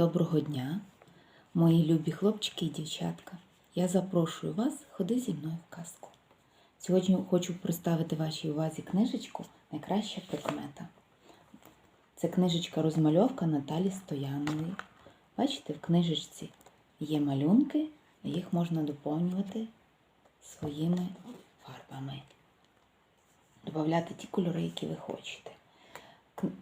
Доброго дня, мої любі хлопчики і дівчатка. Я запрошую вас ходи зі мною в казку. Сьогодні хочу представити вашій увазі книжечку Найкраща прикмета. Це книжечка розмальовка Наталі Стоянової. Бачите, в книжечці є малюнки, їх можна доповнювати своїми фарбами. Додавати ті кольори, які ви хочете.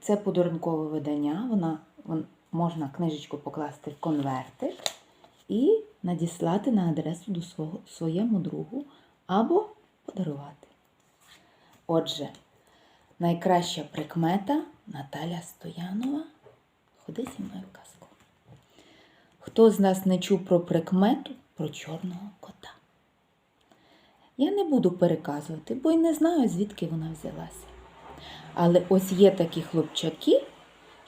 Це подарункове видання. Вона, вон, можна книжечку покласти в конвертик і надіслати на адресу до свого, своєму другу або подарувати. Отже, найкраща прикмета Наталя Стоянова. Ходи зі мною в казку. Хто з нас не чув про прикмету про чорного кота? Я не буду переказувати, бо й не знаю, звідки вона взялася. Але ось є такі хлопчаки,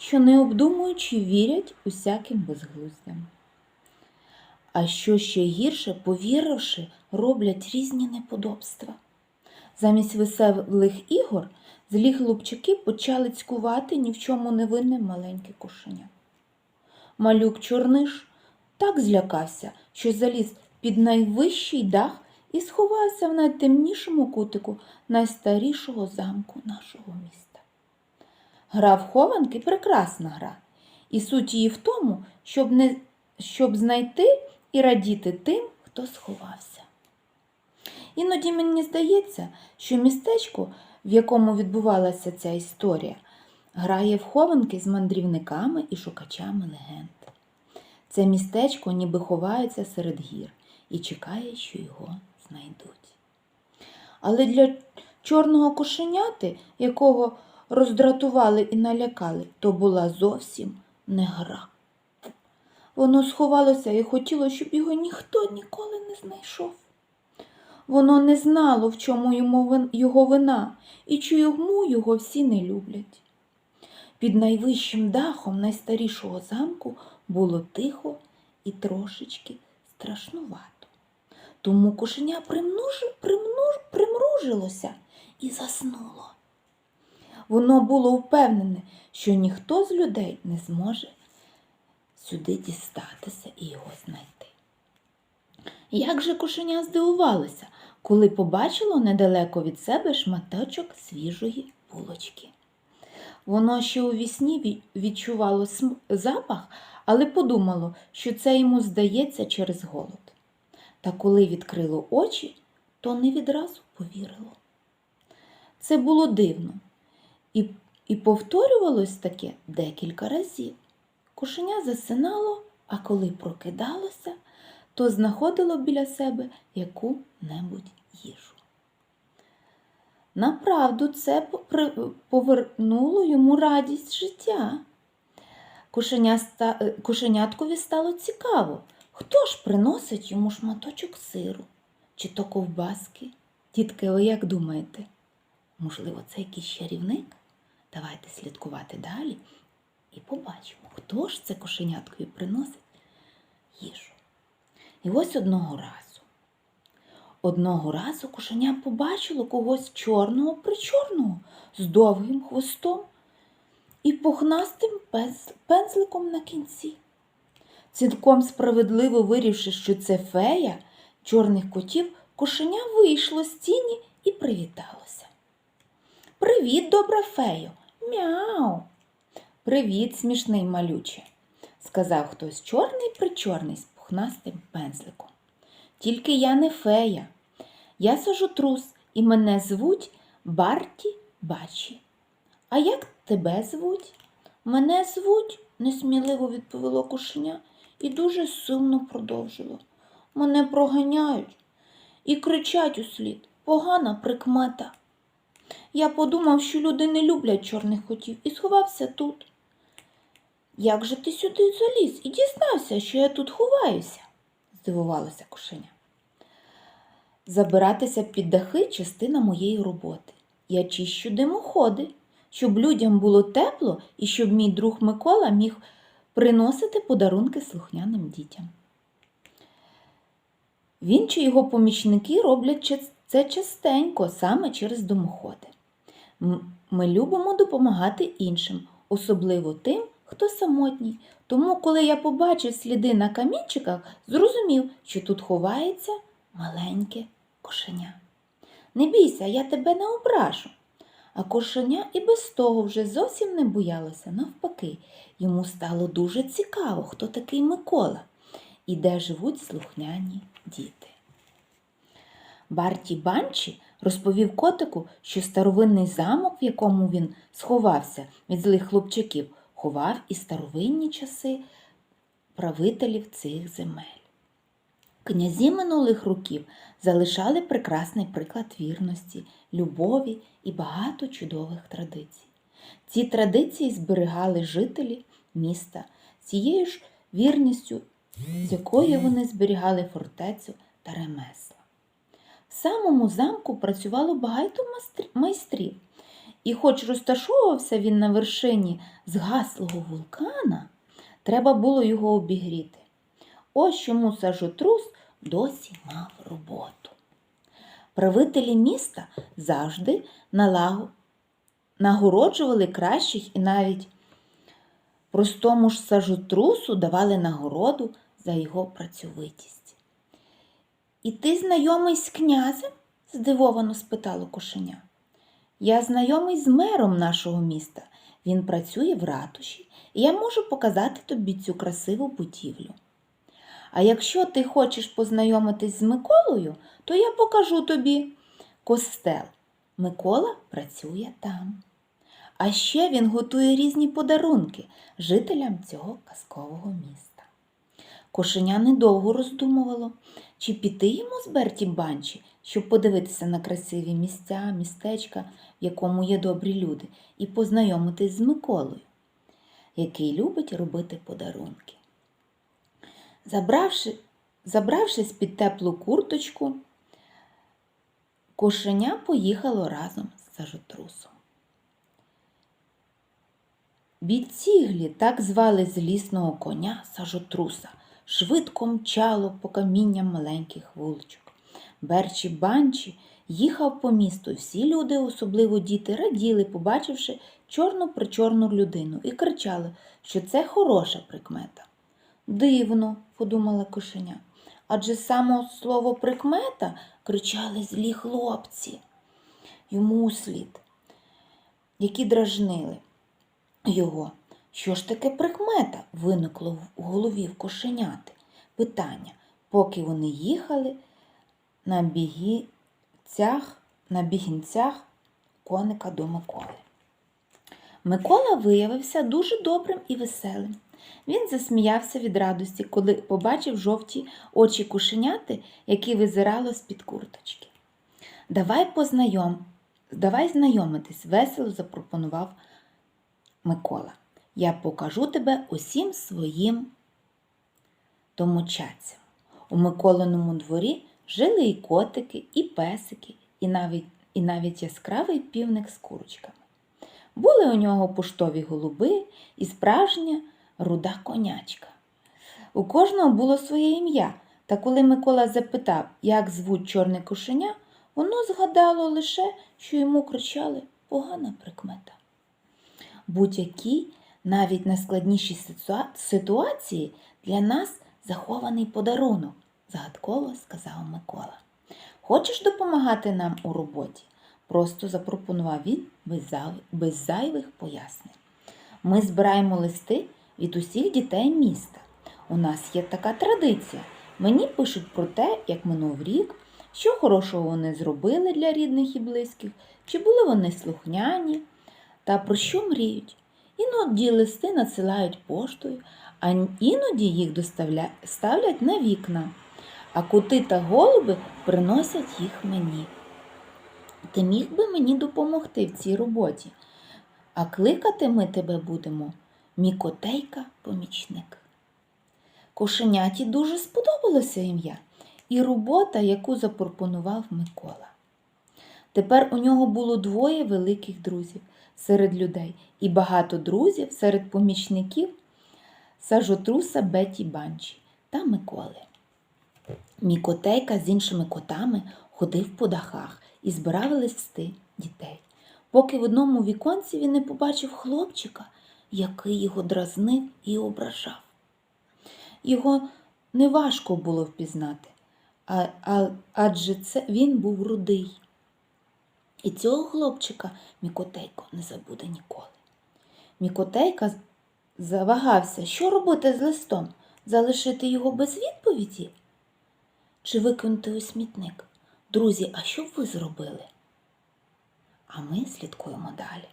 що не обдумуючи вірять усяким безглуздям. А що ще гірше, повіривши, роблять різні неподобства. Замість веселих ігор злі хлопчаки почали цькувати ні в чому не винне маленьке кошеня. Малюк Чорниш так злякався, що заліз під найвищий дах і сховався в найтемнішому кутику найстарішого замку нашого міста. Гра в хованки прекрасна гра, і суть її в тому, щоб, не, щоб знайти і радіти тим, хто сховався. Іноді мені здається, що містечко, в якому відбувалася ця історія, грає в хованки з мандрівниками і шукачами легенд. Це містечко ніби ховається серед гір і чекає, що його знайдуть. Але для чорного кошеняти, якого роздратували і налякали, то була зовсім не гра. Воно сховалося і хотіло, щоб його ніхто ніколи не знайшов. Воно не знало, в чому його вина і чому його всі не люблять. Під найвищим дахом найстарішого замку було тихо і трошечки страшнувато. Тому кошеня примнуж, примнуж, примружилося і заснуло. Воно було впевнене, що ніхто з людей не зможе сюди дістатися і його знайти. Як же кошеня здивувалося, коли побачило недалеко від себе шматочок свіжої булочки. Воно ще у вісні відчувало запах, але подумало, що це йому здається через голод. Та коли відкрило очі, то не відразу повірило. Це було дивно і, і повторювалось таке декілька разів. Кошеня засинало, а коли прокидалося, то знаходило біля себе яку-небудь їжу. Направду це повернуло йому радість життя. Кошеня е, Кошеняткові стало цікаво, хто ж приносить йому шматочок сиру чи то ковбаски. Дітки, ви як думаєте? Можливо, це якийсь чарівник? Давайте слідкувати далі і побачимо, хто ж це кошеняткові приносить їжу. І ось одного разу. Одного разу кошеня побачило когось чорного причорного з довгим хвостом і пухнастим пензликом на кінці. Цілком справедливо вирішивши, що це фея чорних котів, кошеня вийшло з тіні і привіталося. Привіт, добра фею! Мяу! Привіт, смішний малюче, сказав хтось чорний причорний з пухнастим пензликом. Тільки я не фея. Я сажу трус, і мене звуть Барті Бачі. А як тебе звуть? Мене звуть, несміливо відповіло кошеня і дуже сумно продовжило. Мене проганяють і кричать услід. Погана прикмета. Я подумав, що люди не люблять чорних котів і сховався тут. Як же ти сюди заліз і дізнався, що я тут ховаюся? здивувалося кошеня. Забиратися під дахи частина моєї роботи. Я чищу димоходи, щоб людям було тепло і щоб мій друг Микола міг приносити подарунки слухняним дітям. Він чи його помічники роблять це частенько, саме через димоходи. М- Ми любимо допомагати іншим, особливо тим, хто самотній. Тому, коли я побачив сліди на камінчиках, зрозумів, що тут ховається маленьке кошеня. Не бійся, я тебе не ображу. А кошеня і без того вже зовсім не боялося. Навпаки, йому стало дуже цікаво, хто такий Микола і де живуть слухняні діти. Барті Банчі розповів котику, що старовинний замок, в якому він сховався від злих хлопчаків, ховав і старовинні часи правителів цих земель. Князі минулих років залишали прекрасний приклад вірності, любові і багато чудових традицій. Ці традиції зберігали жителі міста цією ж вірністю, з якою вони зберігали фортецю та ремесла. В самому замку працювало багато майстрів, і хоч розташовувався він на вершині згаслого вулкана, треба було його обігріти. Ось чому сажотрус досі мав роботу. Правителі міста завжди налаго- нагороджували кращих і навіть простому ж сажотрусу давали нагороду за його працьовитість. І ти знайомий з князем? здивовано спитало кошеня. Я знайомий з мером нашого міста. Він працює в ратуші, і я можу показати тобі цю красиву будівлю. А якщо ти хочеш познайомитись з Миколою, то я покажу тобі костел. Микола працює там. А ще він готує різні подарунки жителям цього казкового міста. Кошеня недовго роздумувало, чи піти йому з Берті Банчі, щоб подивитися на красиві місця, містечка, в якому є добрі люди, і познайомитись з Миколою, який любить робити подарунки. Забравши, забравшись під теплу курточку, кошеня поїхало разом з сажотрусом. Біціглі так звали злісного коня сажотруса, швидко мчало по камінням маленьких вуличок. Берчі банчі їхав по місту. Всі люди, особливо діти, раділи, побачивши чорну причорну людину, і кричали, що це хороша прикмета. Дивно, подумала кошеня, адже само слово прикмета кричали злі хлопці. Йому слід, які дражнили його. Що ж таке прикмета? виникло в голові в кошеняти. Питання, поки вони їхали на бігінцях, на бігінцях коника до Миколи. Микола виявився дуже добрим і веселим. Він засміявся від радості, коли побачив жовті очі кошеняти, які визирало з-під курточки. Давай познайом, давай знайомитись, весело запропонував Микола. Я покажу тебе усім своїм домочадцям. У Миколиному дворі жили і котики, і песики, і навіть, і навіть яскравий півник з курочками. Були у нього поштові голуби і справжня руда конячка. У кожного було своє ім'я, та коли Микола запитав, як звуть чорне кошеня, воно згадало лише, що йому кричали погана прикмета. Будь-які, навіть найскладніші ситуа- ситуації для нас захований подарунок, загадково сказав Микола. Хочеш допомагати нам у роботі? Просто запропонував він без зайвих пояснень. Ми збираємо листи від усіх дітей міста. У нас є така традиція. Мені пишуть про те, як минув рік, що хорошого вони зробили для рідних і близьких, чи були вони слухняні, та про що мріють. Іноді листи надсилають поштою, а іноді їх ставлять на вікна, а кути та голуби приносять їх мені. Ти міг би мені допомогти в цій роботі, а кликати ми тебе будемо Мікотейка помічник. Кошеняті дуже сподобалося ім'я і робота, яку запропонував Микола. Тепер у нього було двоє великих друзів серед людей і багато друзів серед помічників сажотруса Беті Банчі та Миколи. Мікотейка з іншими котами ходив по дахах і збирав листи дітей. Поки в одному віконці він не побачив хлопчика, який його дразнив і ображав. Його неважко було впізнати, а, а, адже це він був рудий. І цього хлопчика Мікотейко не забуде ніколи. Мікотейка завагався, що робити з листом, залишити його без відповіді чи викинути у смітник. Друзі, а що б ви зробили? А ми слідкуємо далі.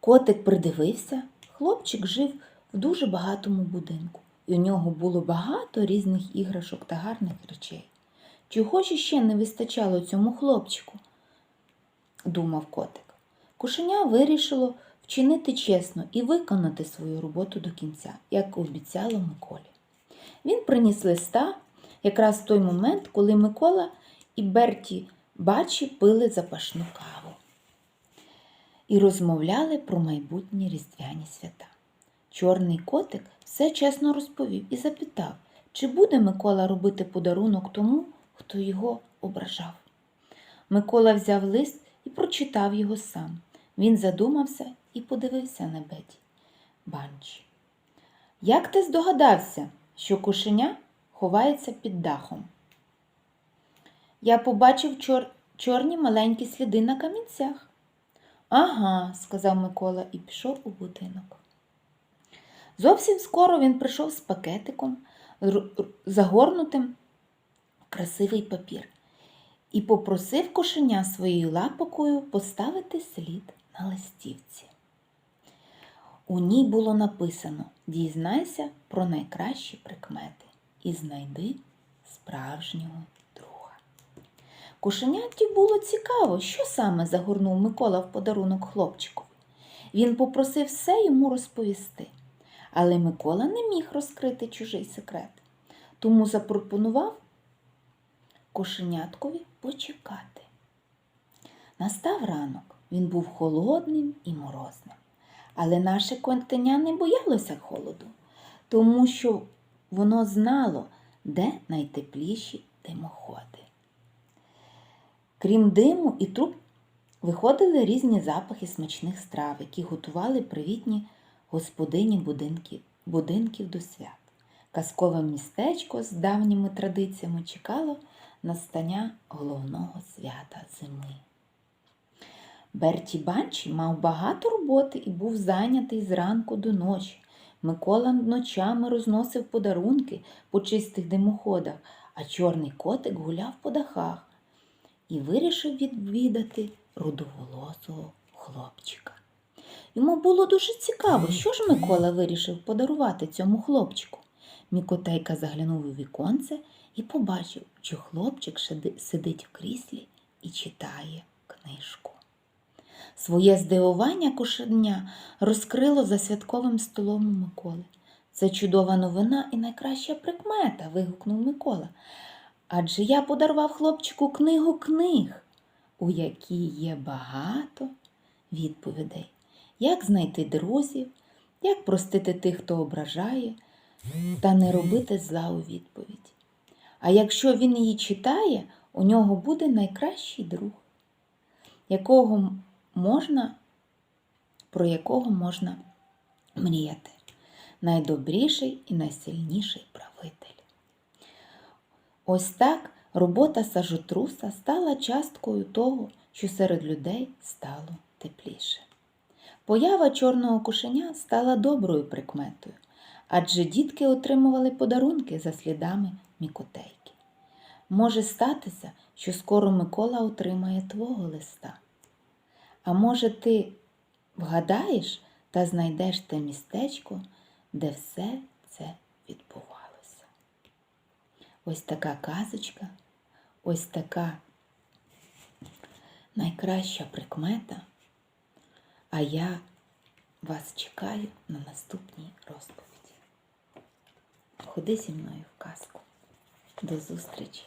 Котик придивився, хлопчик жив в дуже багатому будинку, і у нього було багато різних іграшок та гарних речей. Чого ж іще не вистачало цьому хлопчику? Думав котик. Кошеня вирішило вчинити чесно і виконати свою роботу до кінця, як обіцяло Миколі. Він приніс листа якраз в той момент, коли Микола і Берті бачі пили запашну каву і розмовляли про майбутні різдвяні свята. Чорний котик все чесно розповів і запитав, чи буде Микола робити подарунок тому, хто його ображав. Микола взяв лист і прочитав його сам. Він задумався і подивився на Беті. Банчі. Як ти здогадався, що кошеня ховається під дахом? Я побачив чор... чорні маленькі сліди на камінцях. Ага, сказав Микола і пішов у будинок. Зовсім скоро він прийшов з пакетиком, загорнутим в красивий папір, і попросив кошеня своєю лапокою поставити слід на листівці. У ній було написано Дізнайся про найкращі прикмети і знайди справжнього друга. Кошеняті було цікаво, що саме загорнув Микола в подарунок хлопчикові. Він попросив все йому розповісти, але Микола не міг розкрити чужий секрет, тому запропонував кошеняткові почекати. Настав ранок, він був холодним і морозним. Але наше котеня не боялося холоду, тому що воно знало, де найтепліші димоходи. Крім диму і труб, виходили різні запахи смачних страв, які готували привітні господині будинків, будинків до свят. Казкове містечко з давніми традиціями чекало настання головного свята зими. Берті Банчі мав багато роботи і був зайнятий зранку до ночі. Микола ночами розносив подарунки по чистих димоходах, а чорний котик гуляв по дахах і вирішив відвідати рудоволосого хлопчика. Йому було дуже цікаво, що ж Микола вирішив подарувати цьому хлопчику. Мікотейка заглянув у віконце і побачив, що хлопчик сидить в кріслі і читає книжку. Своє здивування кошеня розкрило за святковим столом Миколи. Це чудова новина і найкраща прикмета. вигукнув Микола. Адже я подарував хлопчику книгу книг, у якій є багато відповідей. Як знайти друзів, як простити тих, хто ображає, та не робити зла у відповідь. А якщо він її читає, у нього буде найкращий друг, якого можна, про якого можна мріяти. Найдобріший і найсильніший правитель. Ось так робота сажотруса стала часткою того, що серед людей стало тепліше. Поява чорного кошеня стала доброю прикметою, адже дітки отримували подарунки за слідами мікотейки. Може статися, що скоро Микола отримає твого листа. А може, ти вгадаєш та знайдеш те містечко, де все це відбувалося. Ось така казочка, ось така найкраща прикмета. А я вас чекаю на наступній розповіді. Ходи зі мною в казку. До зустрічі!